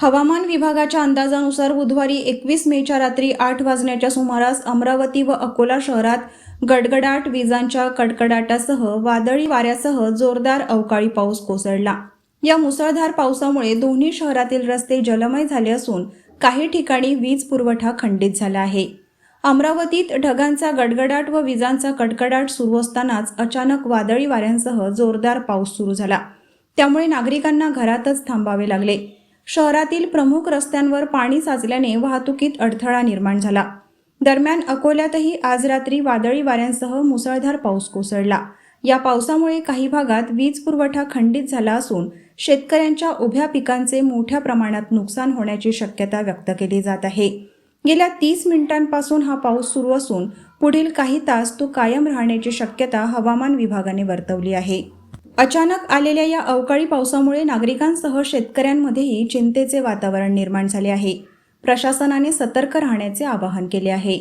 हवामान विभागाच्या अंदाजानुसार बुधवारी एकवीस मेच्या रात्री आठ वाजण्याच्या सुमारास अमरावती व अकोला शहरात गडगडाट विजांच्या कडकडाटासह वादळी वाऱ्यासह जोरदार अवकाळी पाऊस कोसळला. या मुसळधार पावसामुळे दोन्ही शहरातील रस्ते जलमय झाले असून काही ठिकाणी वीज पुरवठा खंडित झाला आहे. अमरावतीत ढगांचा गडगडाट व विजांचा कडकडाट सुरू असतानाच अचानक वादळी वाऱ्यांसह जोरदार पाऊस सुरू झाला. त्यामुळे नागरिकांना घरातच थांबावे लागले. शहरातील प्रमुख रस्त्यांवर पाणी साचल्याने वाहतुकीत अडथळा निर्माण झाला. दरम्यान अकोल्यातही आज रात्री वादळी वाऱ्यांसह मुसळधार पाऊस कोसळला. या पावसामुळे काही भागात वीज पुरवठा खंडित झाला असून शेतकऱ्यांच्या उभ्या पिकांचे मोठ्या प्रमाणात नुकसान होण्याची शक्यता व्यक्त केली जात आहे. गेल्या तीस मिनिटांपासून हा पाऊस सुरू असून पुढील काही तास तो कायम राहण्याची शक्यता हवामान विभागाने वर्तवली आहे. अचानक आलेल्या या अवकाळी पावसामुळे नागरिकांसह शेतकऱ्यांमध्येही चिंतेचे वातावरण निर्माण झाले आहे. प्रशासनाने सतर्क राहण्याचे आवाहन केले आहे.